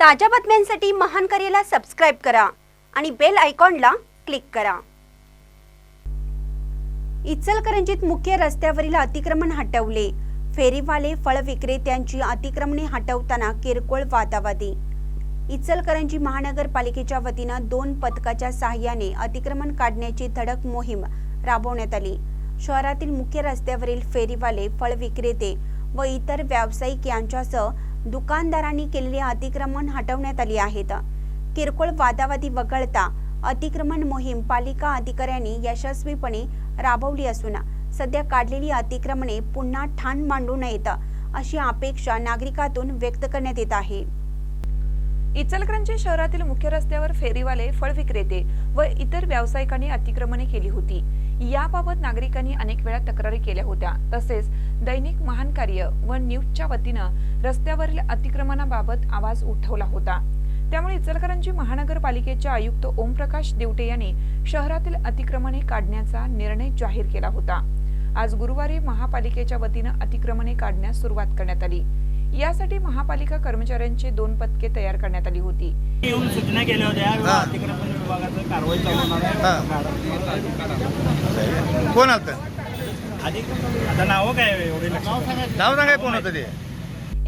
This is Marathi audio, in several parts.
ताज्या बातम्यांसाठी महान करेला सबस्क्राईब करा आणि बेल आयकॉनला क्लिक करा. इचलकरंजीत मुख्य रस्त्यावरील अतिक्रमण हटवले. फेरीवाले फळ विक्रेत्यांची अतिक्रमणे हटवताना किरकोळ वादावादी. इचलकरंजी महानगरपालिकेच्या वतीनं दोन पथकाच्या सहाय्याने अतिक्रमण काढण्याची धडक मोहीम राबवण्यात आली. शहरातील मुख्य रस्त्यावरील फेरीवाले फळ विक्रेते व इतर व्यावसायिक यांच्यासह दुकानदारांनी केलेले अतिक्रमण हटवण्यात आली आहेत. किरकोळ वादावादी वगळता अतिक्रमण मोहीम पालिका अधिकाऱ्यांनी यशस्वीपणे राबवली असून सध्या काढलेली अतिक्रमणे पुन्हा ठाण मांडू नयेत अशी अपेक्षा नागरिकातून व्यक्त करण्यात येत आहे. इचलकरंजी शहरातील मुख्य रस्त्यावर फेरीवाले फळ विक्रेते व इतर व्यावसायिकांनी अतिक्रमणे केली होती. याबाबत नागरिकांनी अनेक वेळा तक्रारी केल्या होत्या. तसेच दैनिक महान कार्य व न्यूजच्या वतीनं रस्त्यावरील अतिक्रमणाबाबत आवाज उठवला होता. त्यामुळे इचलकरंजी महानगरपालिकेचे आयुक्त ओमप्रकाश देवटे यांनी शहरातील अतिक्रमणे काढण्याचा निर्णय जाहीर केला होता. आज गुरुवारी महापालिकेच्या वतीनं अतिक्रमणे काढण्यास सुरुवात करण्यात आली. यासाठी महापालिका कर्मचाऱ्यांची दोन पथके तयार करण्यात आली होती. येऊन सूचना केल्या होत्या हा. अतिक्रमण विभागाचं कारवाई कोण आलत? अधिक आता नावं काय आहे एवढे लक्षात? नाव सांगाय कोण होतं ते?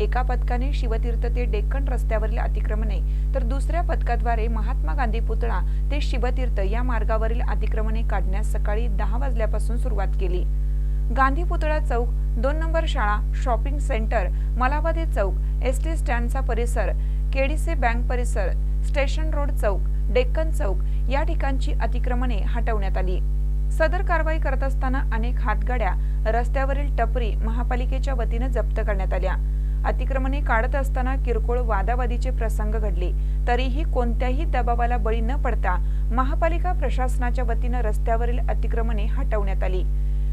एका पथकाने शिवतीर्थ ते डेक्कन रस्त्यावरील अतिक्रमणे तर दुसऱ्या पथकाद्वारे महात्मा गांधी पुतळा ते शिवतीर्थ या मार्गावरील अतिक्रमणे काढण्यास सकाळी दहा वाजल्यापासून सुरुवात केली. गांधी पुतळा चौक दोन नंबर शाळा शॉपिंग सेंटर मलाबादी चौक एस टी स्टँडचा परिसर केडीसी बँक परिसर स्टेशन रोड चौक डेक्कन चौक या ठिकाणची अतिक्रमणे हटवण्यात आली. सदर कारवाई करत असताना अनेक हातगाड्या रस्त्यावरील टपरी महापालिकेच्या वतीनं जप्त करण्यात आल्या. अतिक्रमणे काढत असताना किरकोळ वादावादीचे प्रसंग घडले. तरीही कोणत्याही दबावाला बळी न पडता महापालिका प्रशासनाच्या वतीनं रस्त्यावरील अतिक्रमणे हटवण्यात आली.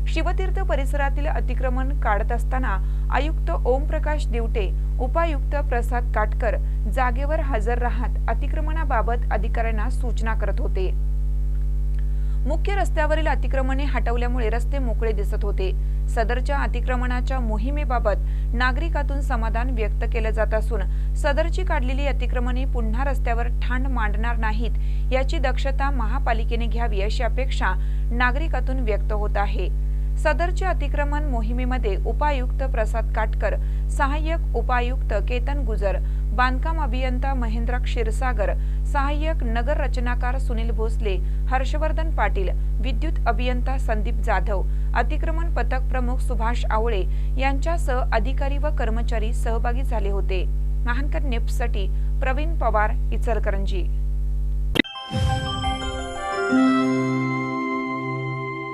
शिवतीर्थ परिसरातील अतिक्रमण काढत असताना आयुक्त ओमप्रकाश दिवटे उपायुक्त प्रसाद काटकर जागेवर हजर राहत अतिक्रमणाबाबत अधिकाऱ्यांना सूचना करत होते. मुख्य रस्त्यावरील अतिक्रमणे हटवल्यामुळे रस्ते मोकळे दिसत होते. सदरच्या अतिक्रमणाच्या मोहिमेबाबत नागरिकातून समाधान व्यक्त केलं जात असून सदरची काढलेली अतिक्रमणे पुन्हा रस्त्यावर ठाण मांडणार नाहीत याची दक्षता महापालिकेने घ्यावी अशी अपेक्षा नागरिकातून व्यक्त होत आहे. सदरच्या अतिक्रमण मोहिमेमध्ये उपायुक्त प्रसाद काटकर सहाय्यक उपायुक्त केतन गुजर बांधकाम अभियंता महेंद्र क्षीरसागर सहाय्यक नगर रचनाकार सुनील भोसले हर्षवर्धन पाटील विद्युत अभियंता संदीप जाधव अतिक्रमण पथक प्रमुख सुभाष आवळे यांच्यासह अधिकारी व कर्मचारी सहभागी झाले होते. महानकर नेप्ससाठी प्रवीण पवार इचलकरंजी.